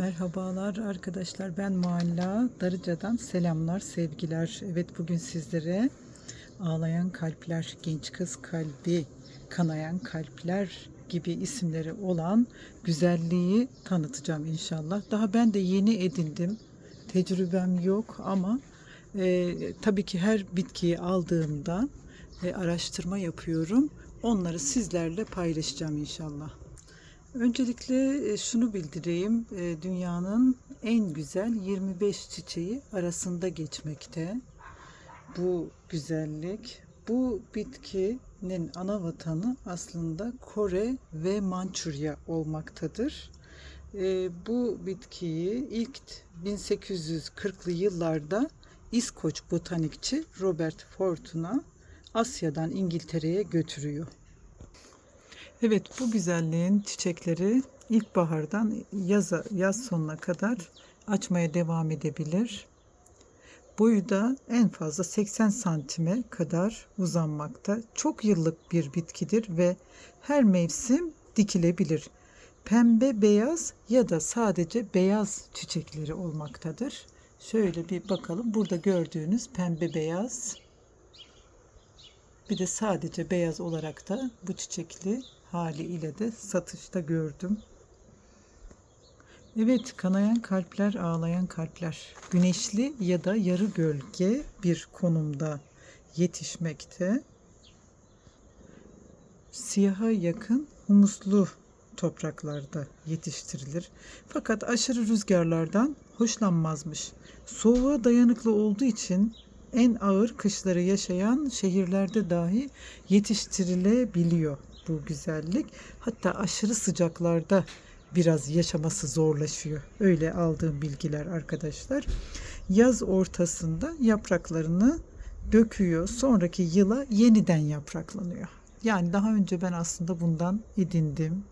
Merhabalar arkadaşlar ben Mualla Darıca'dan selamlar sevgiler. Evet bugün sizlere ağlayan kalpler, genç kız kalbi, kanayan kalpler gibi isimleri olan güzelliği tanıtacağım inşallah. Daha ben de yeni edindim. Tecrübem yok ama e, tabii ki her bitkiyi aldığımda e, araştırma yapıyorum. Onları sizlerle paylaşacağım inşallah. Öncelikle e, şunu bildireyim. E, Dünyanın en güzel 25 çiçeği arasında geçmekte. Bu güzellik, bu bitkinin ana vatanı aslında Kore ve Mançurya olmaktadır. E, Bu bitkiyi ilk 1840'lı yıllarda İskoç botanikçi Robert Fortuna Asya'dan İngiltere'ye götürüyor. Evet bu güzelliğin çiçekleri ilkbahardan yaza, yaz sonuna kadar açmaya devam edebilir. Boyu da en fazla 80 santime kadar uzanmakta. Çok yıllık bir bitkidir ve her mevsim dikilebilir. Pembe, beyaz ya da sadece beyaz çiçekleri olmaktadır. Şöyle bir bakalım. Burada gördüğünüz pembe beyaz bir de sadece beyaz olarak da bu çiçekli hali ile de satışta gördüm. Evet, kanayan kalpler, ağlayan kalpler. Güneşli ya da yarı gölge bir konumda yetişmekte. Siyaha yakın humuslu topraklarda yetiştirilir. Fakat aşırı rüzgarlardan hoşlanmazmış. Soğuğa dayanıklı olduğu için en ağır kışları yaşayan şehirlerde dahi yetiştirilebiliyor bu güzellik. Hatta aşırı sıcaklarda biraz yaşaması zorlaşıyor. Öyle aldığım bilgiler arkadaşlar. Yaz ortasında yapraklarını döküyor. Sonraki yıla yeniden yapraklanıyor. Yani daha önce ben aslında bundan edindim.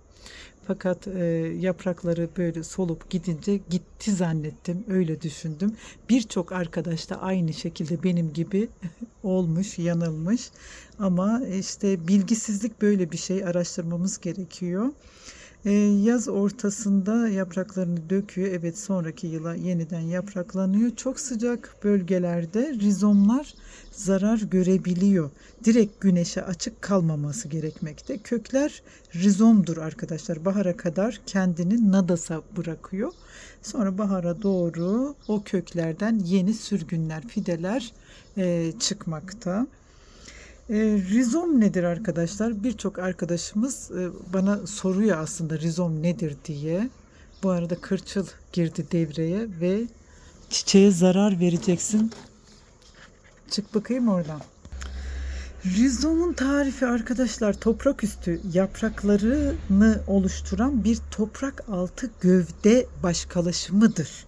Fakat e, yaprakları böyle solup gidince gitti zannettim. Öyle düşündüm. Birçok arkadaş da aynı şekilde benim gibi olmuş, yanılmış. Ama işte bilgisizlik böyle bir şey araştırmamız gerekiyor. E, yaz ortasında yapraklarını döküyor. Evet sonraki yıla yeniden yapraklanıyor. Çok sıcak bölgelerde rizomlar zarar görebiliyor. Direkt güneşe açık kalmaması gerekmekte. Kökler rizomdur arkadaşlar. Bahara kadar kendini nadasa bırakıyor. Sonra bahara doğru o köklerden yeni sürgünler, fideler e, çıkmakta. E, rizom nedir arkadaşlar? Birçok arkadaşımız e, bana soruyor aslında rizom nedir diye. Bu arada kırçıl girdi devreye ve çiçeğe zarar vereceksin. Çık bakayım oradan. Rizomun tarifi arkadaşlar toprak üstü yapraklarını oluşturan bir toprak altı gövde başkalaşımıdır.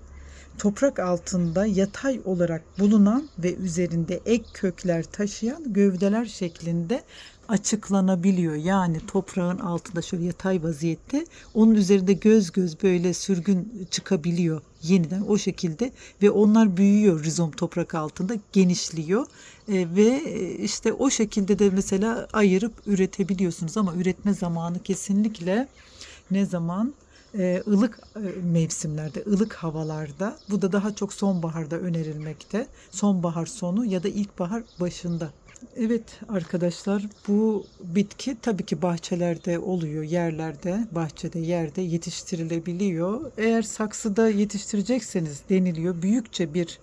Toprak altında yatay olarak bulunan ve üzerinde ek kökler taşıyan gövdeler şeklinde açıklanabiliyor. Yani toprağın altında şöyle yatay vaziyette onun üzerinde göz göz böyle sürgün çıkabiliyor yeniden o şekilde ve onlar büyüyor rizom toprak altında genişliyor E, ve işte o şekilde de mesela ayırıp üretebiliyorsunuz ama üretme zamanı kesinlikle ne zaman e, ılık e, mevsimlerde, ılık havalarda. Bu da daha çok sonbaharda önerilmekte. Sonbahar sonu ya da ilkbahar başında. Evet arkadaşlar bu bitki tabii ki bahçelerde oluyor, yerlerde, bahçede, yerde yetiştirilebiliyor. Eğer saksıda yetiştirecekseniz deniliyor büyükçe bir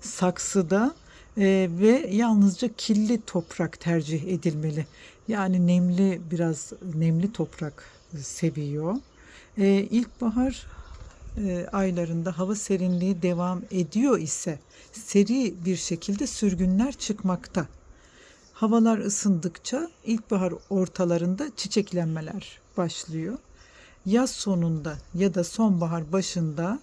saksıda e, ve yalnızca kirli toprak tercih edilmeli. Yani nemli biraz nemli toprak seviyor. E, ilkbahar e, aylarında hava serinliği devam ediyor ise seri bir şekilde sürgünler çıkmakta. Havalar ısındıkça ilkbahar ortalarında çiçeklenmeler başlıyor. Yaz sonunda ya da sonbahar başında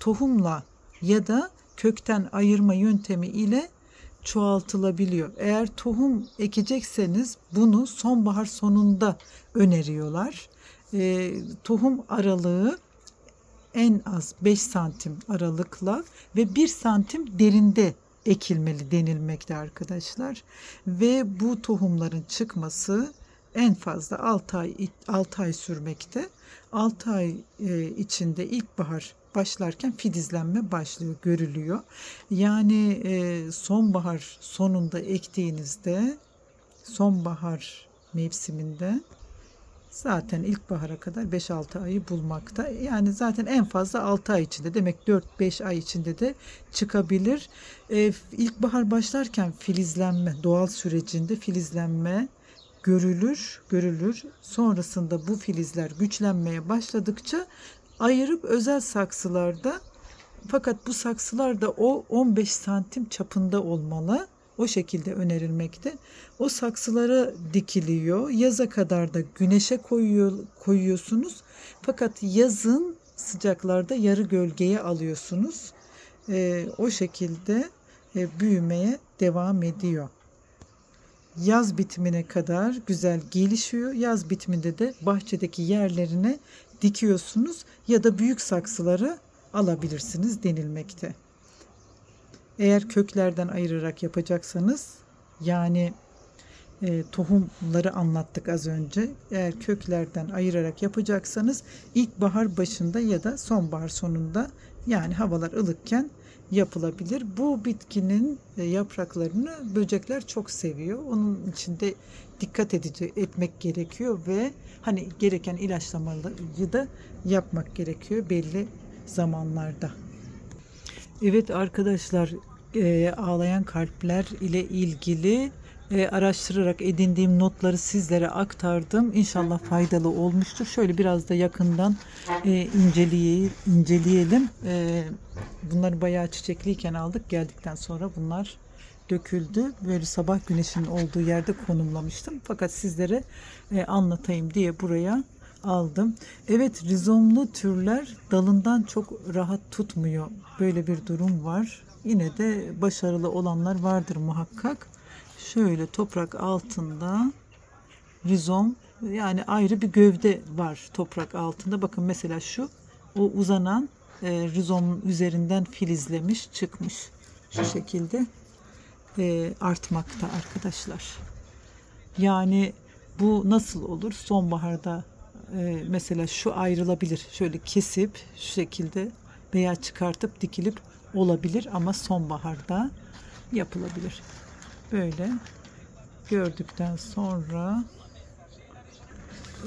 tohumla ya da kökten ayırma yöntemi ile çoğaltılabiliyor. Eğer tohum ekecekseniz bunu sonbahar sonunda öneriyorlar. E, tohum aralığı en az 5 santim aralıkla ve 1 santim derinde ekilmeli denilmekte arkadaşlar. Ve bu tohumların çıkması en fazla 6 ay 6 ay sürmekte. 6 ay e, içinde ilkbahar başlarken filizlenme başlıyor, görülüyor. Yani e, sonbahar sonunda ektiğinizde sonbahar mevsiminde zaten ilkbahara kadar 5-6 ayı bulmakta. Yani zaten en fazla 6 ay içinde demek 4-5 ay içinde de çıkabilir. Ee, ilkbahar başlarken filizlenme doğal sürecinde filizlenme görülür, görülür. Sonrasında bu filizler güçlenmeye başladıkça ayırıp özel saksılarda fakat bu saksılar da o 15 santim çapında olmalı. O şekilde önerilmekte. O saksılara dikiliyor. Yaza kadar da güneşe koyuyor, koyuyorsunuz. Fakat yazın sıcaklarda yarı gölgeye alıyorsunuz. Ee, o şekilde e, büyümeye devam ediyor. Yaz bitimine kadar güzel gelişiyor. Yaz bitiminde de bahçedeki yerlerine dikiyorsunuz ya da büyük saksıları alabilirsiniz denilmekte. Eğer köklerden ayırarak yapacaksanız yani e, tohumları anlattık az önce. Eğer köklerden ayırarak yapacaksanız ilkbahar başında ya da sonbahar sonunda yani havalar ılıkken yapılabilir. Bu bitkinin e, yapraklarını böcekler çok seviyor. Onun için de dikkat edici etmek gerekiyor ve hani gereken ilaçlamayı da yapmak gerekiyor belli zamanlarda. Evet arkadaşlar e, ağlayan kalpler ile ilgili e, araştırarak edindiğim notları sizlere aktardım. İnşallah faydalı olmuştur. Şöyle biraz da yakından e, inceleyelim. inceleyelim. E, bunları bayağı çiçekliyken aldık. Geldikten sonra bunlar döküldü. Böyle sabah güneşinin olduğu yerde konumlamıştım. Fakat sizlere e, anlatayım diye buraya aldım. Evet rizomlu türler dalından çok rahat tutmuyor. Böyle bir durum var. Yine de başarılı olanlar vardır muhakkak. Şöyle toprak altında rizom yani ayrı bir gövde var toprak altında. Bakın mesela şu o uzanan e, rizomun üzerinden filizlemiş çıkmış. Şu şekilde e, artmakta arkadaşlar. Yani bu nasıl olur? Sonbaharda e, mesela şu ayrılabilir. Şöyle kesip şu şekilde veya çıkartıp dikilip olabilir ama sonbaharda yapılabilir. Böyle gördükten sonra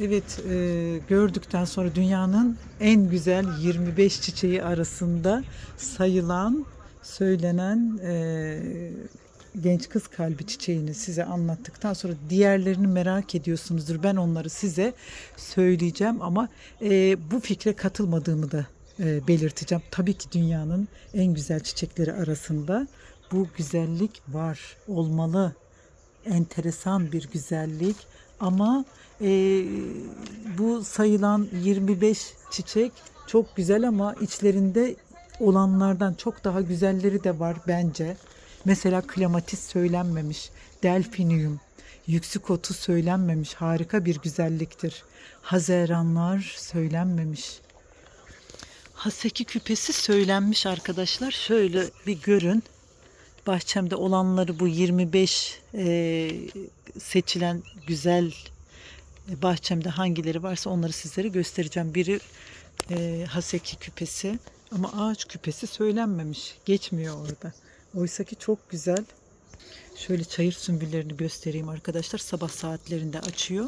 Evet e, gördükten sonra dünyanın en güzel 25 çiçeği arasında sayılan söylenen e, genç kız kalbi çiçeğini size anlattıktan sonra diğerlerini merak ediyorsunuzdur. Ben onları size söyleyeceğim ama e, bu fikre katılmadığımı da belirteceğim. Tabii ki dünyanın en güzel çiçekleri arasında bu güzellik var, olmalı. Enteresan bir güzellik ama e, bu sayılan 25 çiçek çok güzel ama içlerinde olanlardan çok daha güzelleri de var bence. Mesela klematis söylenmemiş, delfinium, yüksikotu söylenmemiş harika bir güzelliktir. Hazeranlar söylenmemiş. Haseki küpesi söylenmiş arkadaşlar. Şöyle bir görün. Bahçemde olanları bu 25 e, seçilen güzel e, bahçemde hangileri varsa onları sizlere göstereceğim. Biri e, haseki küpesi ama ağaç küpesi söylenmemiş. Geçmiyor orada. Oysa ki çok güzel. Şöyle çayır sümbüllerini göstereyim arkadaşlar. Sabah saatlerinde açıyor.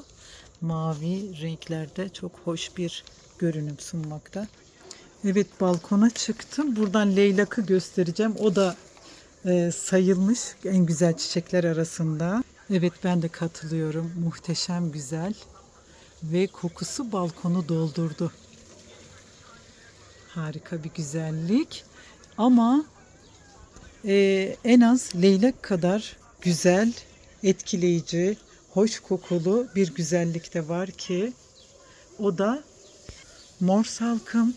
Mavi renklerde çok hoş bir görünüm sunmakta. Evet balkona çıktım. Buradan leylakı göstereceğim. O da e, sayılmış en güzel çiçekler arasında. Evet ben de katılıyorum. Muhteşem güzel. Ve kokusu balkonu doldurdu. Harika bir güzellik. Ama e, en az leylek kadar güzel, etkileyici, hoş kokulu bir güzellik de var ki o da mor salkım.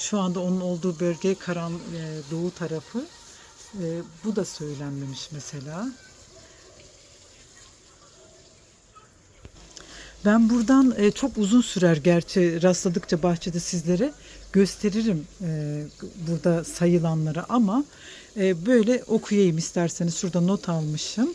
Şu anda onun olduğu bölge karan e, doğu tarafı. E, bu da söylenmemiş mesela. Ben buradan e, çok uzun sürer gerçi rastladıkça bahçede sizlere gösteririm e, burada sayılanları ama e, böyle okuyayım isterseniz şurada not almışım.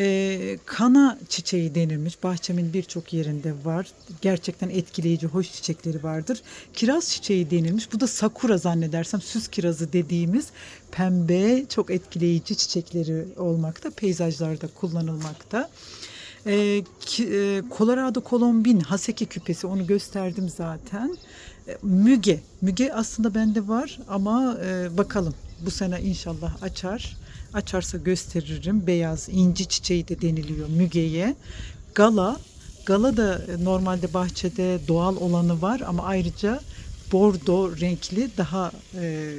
E, kana çiçeği denilmiş. Bahçemin birçok yerinde var. Gerçekten etkileyici, hoş çiçekleri vardır. Kiraz çiçeği denilmiş. Bu da sakura zannedersem süs kirazı dediğimiz pembe, çok etkileyici çiçekleri olmakta. Peyzajlarda kullanılmakta. E, ki- e, Colorado Colombin Haseki küpesi onu gösterdim zaten. E, Müge. Müge aslında bende var ama e, bakalım bu sene inşallah açar. Açarsa gösteririm. Beyaz inci çiçeği de deniliyor Müge'ye. Gala. Gala da normalde bahçede doğal olanı var ama ayrıca bordo renkli daha e,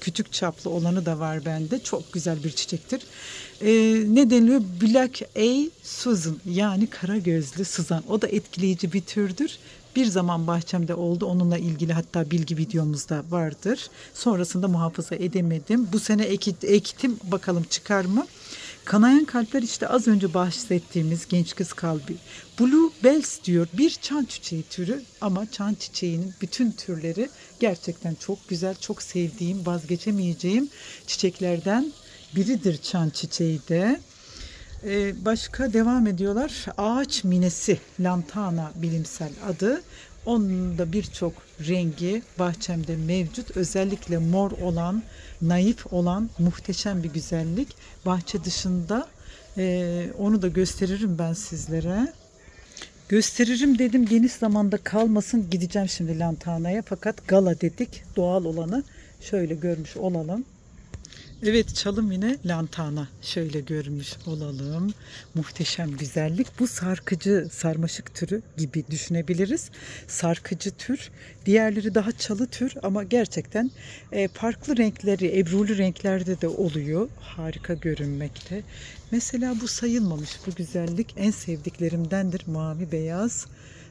küçük çaplı olanı da var bende. Çok güzel bir çiçektir. E, ne deniliyor? Black A Susan yani kara gözlü sızan. O da etkileyici bir türdür. Bir zaman bahçemde oldu. Onunla ilgili hatta bilgi videomuzda vardır. Sonrasında muhafaza edemedim. Bu sene eki- ektim. Bakalım çıkar mı? Kanayan kalpler işte az önce bahsettiğimiz genç kız kalbi. Blue Bells diyor bir çan çiçeği türü ama çan çiçeğinin bütün türleri gerçekten çok güzel, çok sevdiğim, vazgeçemeyeceğim çiçeklerden biridir çan çiçeği de. Ee, başka devam ediyorlar. Ağaç minesi, lantana bilimsel adı. Onun da birçok rengi bahçemde mevcut. Özellikle mor olan, naif olan muhteşem bir güzellik. Bahçe dışında e, onu da gösteririm ben sizlere. Gösteririm dedim geniş zamanda kalmasın gideceğim şimdi lantanaya fakat gala dedik doğal olanı şöyle görmüş olalım. Evet çalım yine lantana şöyle görmüş olalım. Muhteşem güzellik. Bu sarkıcı sarmaşık türü gibi düşünebiliriz. Sarkıcı tür. Diğerleri daha çalı tür ama gerçekten e, farklı renkleri, ebrulu renklerde de oluyor. Harika görünmekte. Mesela bu sayılmamış bu güzellik. En sevdiklerimdendir. Mavi beyaz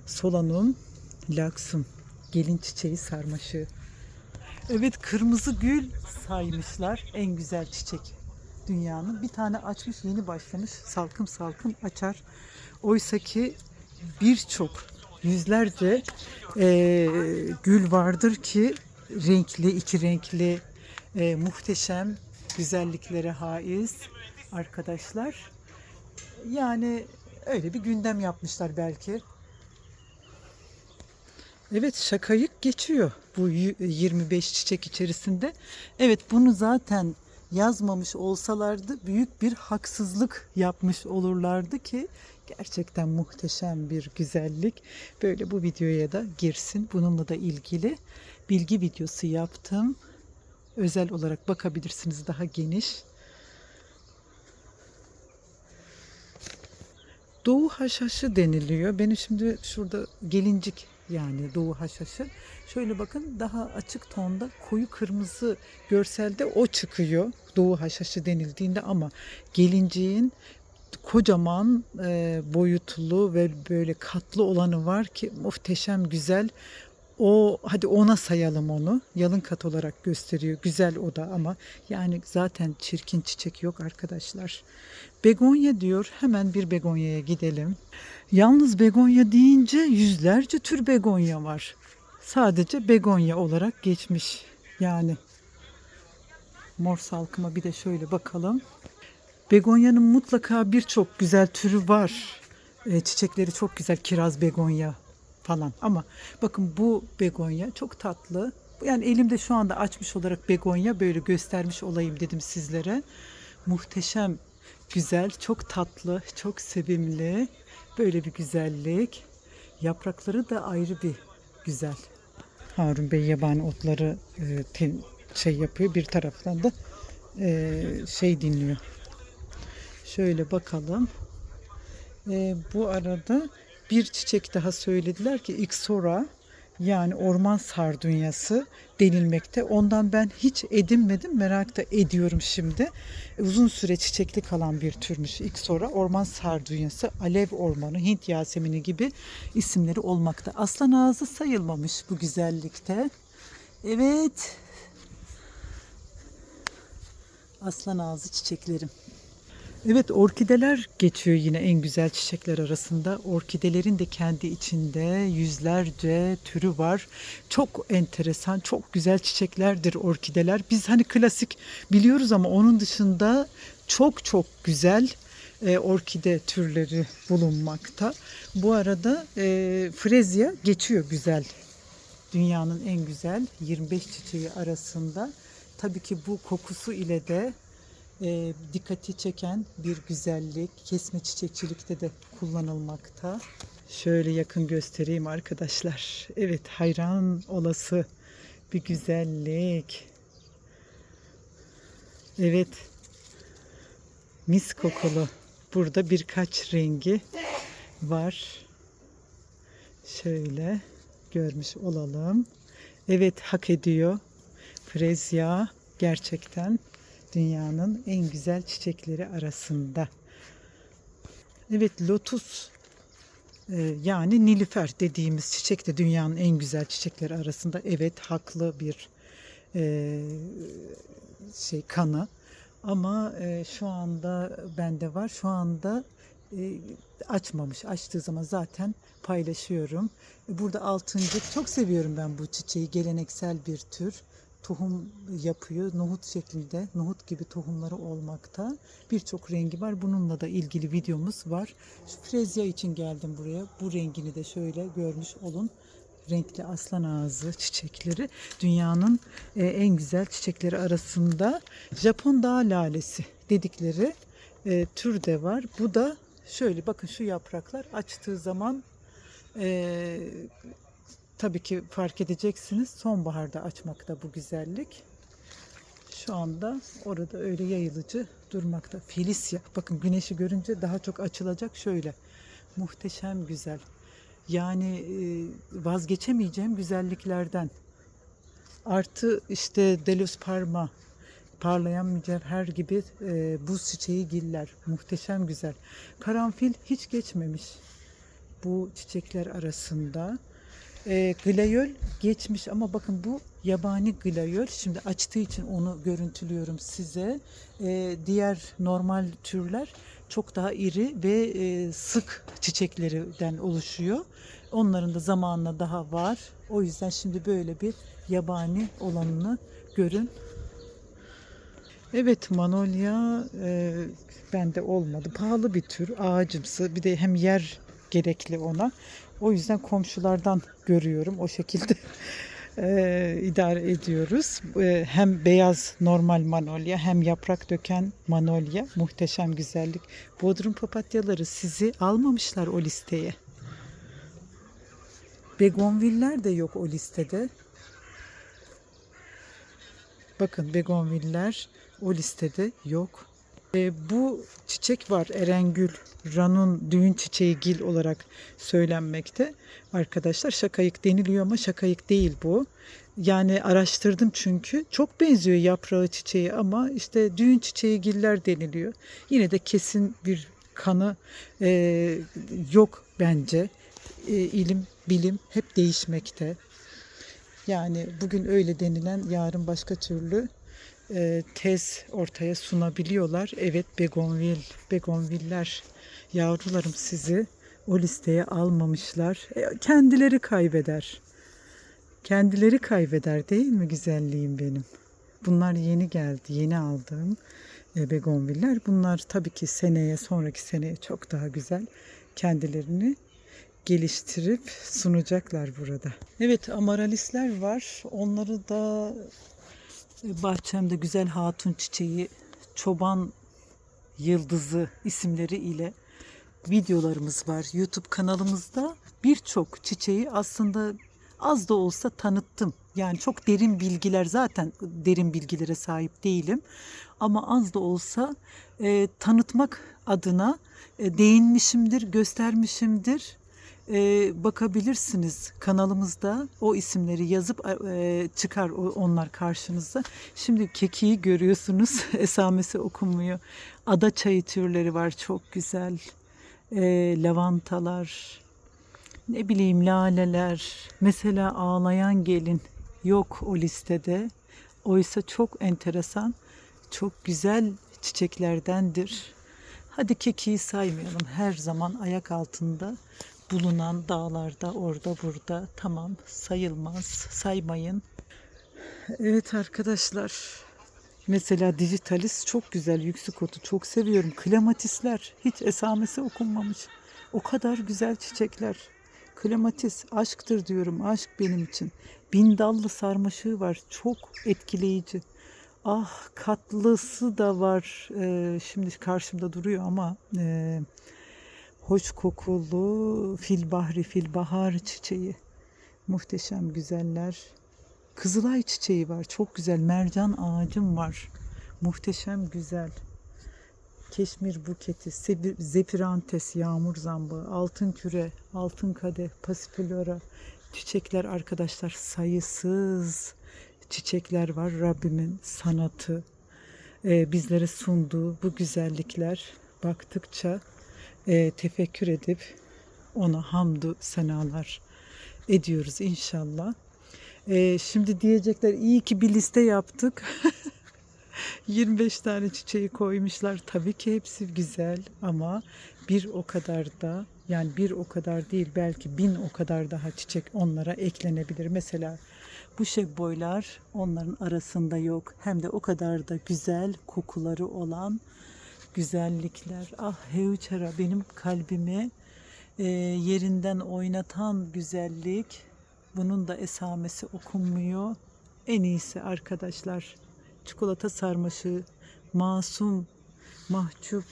solanum laksum. Gelin çiçeği sarmaşığı. Evet kırmızı gül saymışlar en güzel çiçek dünyanın. Bir tane açmış yeni başlamış salkım salkım açar. Oysa ki birçok yüzlerce eee, gül vardır ki renkli iki renkli eee, muhteşem güzelliklere haiz arkadaşlar. Yani öyle bir gündem yapmışlar belki. Evet şakayık geçiyor bu y- 25 çiçek içerisinde. Evet bunu zaten yazmamış olsalardı büyük bir haksızlık yapmış olurlardı ki gerçekten muhteşem bir güzellik. Böyle bu videoya da girsin. Bununla da ilgili bilgi videosu yaptım. Özel olarak bakabilirsiniz daha geniş. Doğu haşhaşı deniliyor. Benim şimdi şurada gelincik yani doğu haşhaşı. Şöyle bakın daha açık tonda koyu kırmızı görselde o çıkıyor. Doğu haşhaşı denildiğinde ama gelinciğin kocaman e, boyutlu ve böyle katlı olanı var ki muhteşem güzel. O hadi ona sayalım onu. Yalın kat olarak gösteriyor. Güzel o da ama yani zaten çirkin çiçek yok arkadaşlar. Begonya diyor. Hemen bir begonyaya gidelim. Yalnız begonya deyince yüzlerce tür begonya var. Sadece begonya olarak geçmiş. Yani mor salkıma bir de şöyle bakalım. Begonyanın mutlaka birçok güzel türü var. E, çiçekleri çok güzel. Kiraz begonya falan. Ama bakın bu begonya çok tatlı. Yani elimde şu anda açmış olarak begonya böyle göstermiş olayım dedim sizlere. Muhteşem, güzel, çok tatlı, çok sevimli. Böyle bir güzellik. Yaprakları da ayrı bir güzel. Harun Bey yabani otları e, şey yapıyor. Bir taraftan da e, şey dinliyor. Şöyle bakalım. E, bu arada bir çiçek daha söylediler ki Ixora yani orman sardunyası denilmekte. Ondan ben hiç edinmedim. Merak da ediyorum şimdi. E, Uzun süre çiçekli kalan bir türmüş Ixora. Orman sardunyası, alev ormanı, Hint yasemini gibi isimleri olmakta. Aslan ağzı sayılmamış bu güzellikte. Evet. Aslan ağzı çiçeklerim. Evet orkideler geçiyor yine en güzel çiçekler arasında. Orkidelerin de kendi içinde yüzlerce türü var. Çok enteresan, çok güzel çiçeklerdir orkideler. Biz hani klasik biliyoruz ama onun dışında çok çok güzel e, orkide türleri bulunmakta. Bu arada e, frezya geçiyor güzel. Dünyanın en güzel 25 çiçeği arasında. Tabii ki bu kokusu ile de e, dikkati çeken bir güzellik. Kesme çiçekçilikte de kullanılmakta. Şöyle yakın göstereyim arkadaşlar. Evet hayran olası bir güzellik. Evet. Mis kokulu. Burada birkaç rengi var. Şöyle görmüş olalım. Evet hak ediyor. Frezya gerçekten dünyanın en güzel çiçekleri arasında. Evet lotus e, yani nilüfer dediğimiz çiçek de dünyanın en güzel çiçekleri arasında. Evet haklı bir e, şey kanı. Ama e, şu anda bende var. Şu anda açmamış. Açtığı zaman zaten paylaşıyorum. Burada altıncık. Çok seviyorum ben bu çiçeği. Geleneksel bir tür. Tohum yapıyor. Nohut şeklinde. Nohut gibi tohumları olmakta. Birçok rengi var. Bununla da ilgili videomuz var. Şu frezya için geldim buraya. Bu rengini de şöyle görmüş olun renkli aslan ağzı çiçekleri dünyanın e, en güzel çiçekleri arasında Japon dağ lalesi dedikleri e, tür de var. Bu da şöyle bakın şu yapraklar açtığı zaman e, tabii ki fark edeceksiniz sonbaharda açmakta bu güzellik. Şu anda orada öyle yayılıcı durmakta. Felicia bakın güneşi görünce daha çok açılacak şöyle. Muhteşem güzel. Yani e, vazgeçemeyeceğim güzelliklerden. Artı işte Delos Parma, parlayan mücevher gibi e, buz çiçeği giller. Muhteşem güzel. Karanfil hiç geçmemiş bu çiçekler arasında. E, glayöl geçmiş ama bakın bu yabani glayöl. Şimdi açtığı için onu görüntülüyorum size. E, diğer normal türler çok daha iri ve e, sık çiçeklerden oluşuyor. Onların da zamanla daha var. O yüzden şimdi böyle bir yabani olanını görün. Evet manolya e, bende olmadı. Pahalı bir tür ağacımsı. Bir de hem yer gerekli ona. O yüzden komşulardan görüyorum o şekilde e, idare ediyoruz. E, hem beyaz normal manolya hem yaprak döken manolya muhteşem güzellik. Bodrum papatyaları sizi almamışlar o listeye. Begonviller de yok o listede. Bakın begonviller o listede yok. E, bu çiçek var Erengül, Ranun düğün çiçeği gil olarak söylenmekte. Arkadaşlar şakayık deniliyor ama şakayık değil bu. Yani araştırdım çünkü çok benziyor yaprağı çiçeği ama işte düğün çiçeği giller deniliyor. Yine de kesin bir kanı e, yok bence. E, ilim, bilim hep değişmekte. Yani bugün öyle denilen yarın başka türlü e, tez ortaya sunabiliyorlar. Evet begonvil, begonviller yavrularım sizi o listeye almamışlar. E, kendileri kaybeder. Kendileri kaybeder değil mi güzelliğim benim? Bunlar yeni geldi, yeni aldığım e, begonviller. Bunlar tabii ki seneye, sonraki seneye çok daha güzel kendilerini geliştirip sunacaklar burada. Evet amaralisler var. Onları da bahçemde güzel hatun çiçeği, çoban yıldızı isimleri ile videolarımız var. YouTube kanalımızda birçok çiçeği aslında az da olsa tanıttım. Yani çok derin bilgiler zaten derin bilgilere sahip değilim. Ama az da olsa e, tanıtmak adına e, değinmişimdir, göstermişimdir e, bakabilirsiniz kanalımızda o isimleri yazıp e, çıkar onlar karşınıza. Şimdi kekiği görüyorsunuz esamesi okunmuyor. Ada çayı türleri var çok güzel. E, lavantalar, ne bileyim laleler. Mesela ağlayan gelin yok o listede. Oysa çok enteresan, çok güzel çiçeklerdendir. Hadi kekiği saymayalım. Her zaman ayak altında bulunan dağlarda orada burada tamam sayılmaz saymayın. Evet arkadaşlar Mesela dijitalis çok güzel. Yüksek otu çok seviyorum. Klematisler hiç esamesi okunmamış. O kadar güzel çiçekler. Klematis aşktır diyorum. Aşk benim için. Bin dallı sarmaşığı var. Çok etkileyici. Ah katlısı da var. Ee, şimdi karşımda duruyor ama e, hoş kokulu filbahri filbahar çiçeği. Muhteşem güzeller. Kızılay çiçeği var. Çok güzel. Mercan ağacım var. Muhteşem güzel. Keşmir buketi, zepirantes, yağmur zambağı, altın küre, altın kadeh, pasiflora, çiçekler arkadaşlar sayısız çiçekler var. Rabbimin sanatı e, bizlere sunduğu bu güzellikler baktıkça e, tefekkür edip ona hamdü senalar ediyoruz inşallah. E, şimdi diyecekler iyi ki bir liste yaptık. 25 tane çiçeği koymuşlar. Tabii ki hepsi güzel ama bir o kadar da yani bir o kadar değil belki bin o kadar daha çiçek onlara eklenebilir. Mesela bu boylar onların arasında yok. Hem de o kadar da güzel kokuları olan güzellikler. Ah Heuçera benim kalbimi e, yerinden oynatan güzellik. Bunun da esamesi okunmuyor. En iyisi arkadaşlar çikolata sarmaşığı, masum, mahcup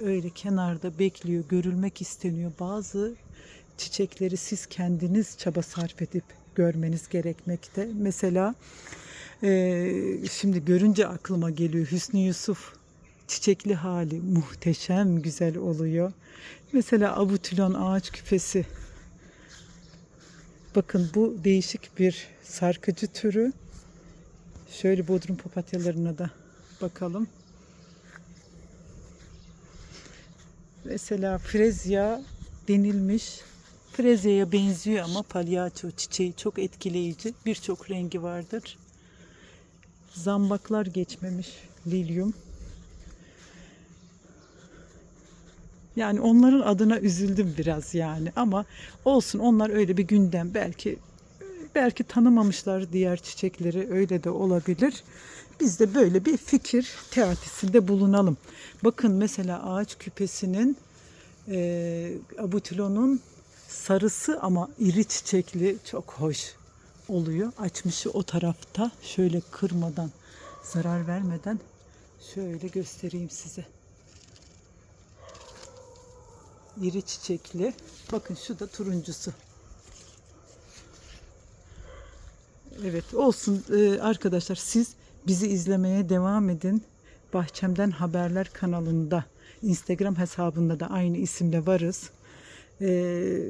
öyle kenarda bekliyor, görülmek isteniyor. Bazı çiçekleri siz kendiniz çaba sarf edip görmeniz gerekmekte. Mesela eee, şimdi görünce aklıma geliyor Hüsnü Yusuf çiçekli hali muhteşem güzel oluyor. Mesela abutilon ağaç küpesi. Bakın bu değişik bir sarkıcı türü. Şöyle bodrum papatyalarına da bakalım. Mesela frezya denilmiş. Frezya'ya benziyor ama palyaço çiçeği çok etkileyici. Birçok rengi vardır. Zambaklar geçmemiş. Lilyum. Yani onların adına üzüldüm biraz yani ama olsun onlar öyle bir gündem belki belki tanımamışlar diğer çiçekleri öyle de olabilir. Biz de böyle bir fikir teatisinde bulunalım. Bakın mesela ağaç küpesinin e, abutilonun sarısı ama iri çiçekli çok hoş oluyor. Açmışı o tarafta şöyle kırmadan zarar vermeden şöyle göstereyim size. İri çiçekli. Bakın şu da turuncusu. Evet olsun Ee, arkadaşlar siz bizi izlemeye devam edin. Bahçemden Haberler kanalında Instagram hesabında da aynı isimle varız. Ee,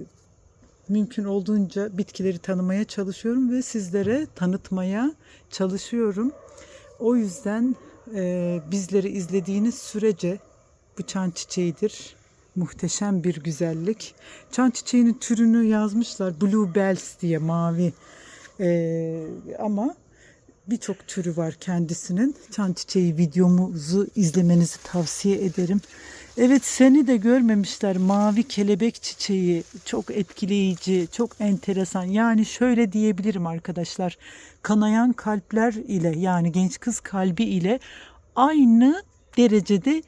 mümkün olduğunca bitkileri tanımaya çalışıyorum ve sizlere tanıtmaya çalışıyorum. O yüzden e, bizleri izlediğiniz sürece bu çan çiçeğidir. Muhteşem bir güzellik. Çan çiçeğinin türünü yazmışlar. Blue Bells diye mavi ee, ama birçok türü var kendisinin. Çan çiçeği videomuzu izlemenizi tavsiye ederim. Evet seni de görmemişler. Mavi kelebek çiçeği çok etkileyici, çok enteresan. Yani şöyle diyebilirim arkadaşlar. Kanayan kalpler ile yani genç kız kalbi ile aynı derecede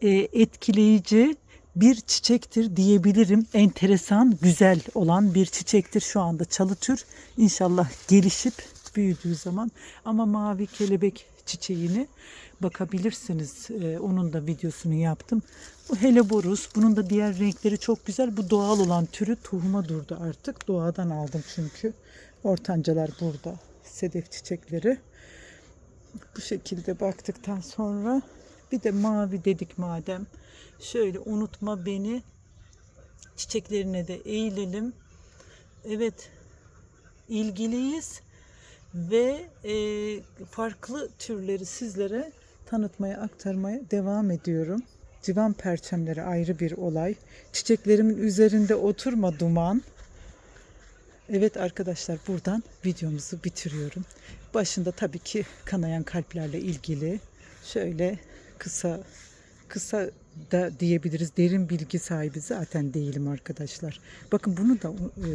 e, etkileyici bir çiçektir diyebilirim. Enteresan, güzel olan bir çiçektir şu anda çalı tür. İnşallah gelişip büyüdüğü zaman ama mavi kelebek çiçeğini bakabilirsiniz. Ee, onun da videosunu yaptım. Bu Helleborus. Bunun da diğer renkleri çok güzel. Bu doğal olan türü tohuma durdu artık. Doğadan aldım çünkü. Ortancalar burada. Sedef çiçekleri. Bu şekilde baktıktan sonra bir de mavi dedik madem. Şöyle unutma beni çiçeklerine de eğilelim. Evet ilgiliyiz ve e, farklı türleri sizlere tanıtmaya aktarmaya devam ediyorum. Civan perçemleri ayrı bir olay. Çiçeklerimin üzerinde oturma duman. Evet arkadaşlar buradan videomuzu bitiriyorum. Başında tabii ki kanayan kalplerle ilgili şöyle kısa kısa da diyebiliriz. Derin bilgi sahibi zaten değilim arkadaşlar. Bakın bunu da e,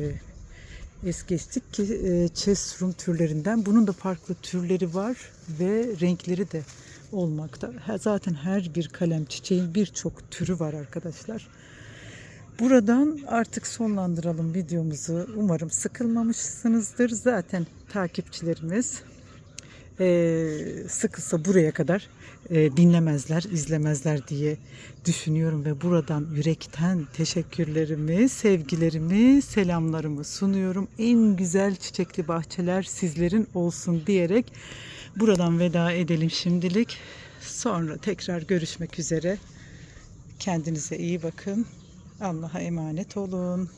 es geçtik ki e, chestrum türlerinden. Bunun da farklı türleri var ve renkleri de olmakta. Zaten her bir kalem çiçeğin birçok türü var arkadaşlar. Buradan artık sonlandıralım videomuzu. Umarım sıkılmamışsınızdır. Zaten takipçilerimiz eee, sıkılsa buraya kadar eee, dinlemezler, izlemezler diye düşünüyorum ve buradan yürekten teşekkürlerimi, sevgilerimi, selamlarımı sunuyorum. En güzel çiçekli bahçeler sizlerin olsun diyerek buradan veda edelim şimdilik. Sonra tekrar görüşmek üzere. Kendinize iyi bakın. Allah'a emanet olun.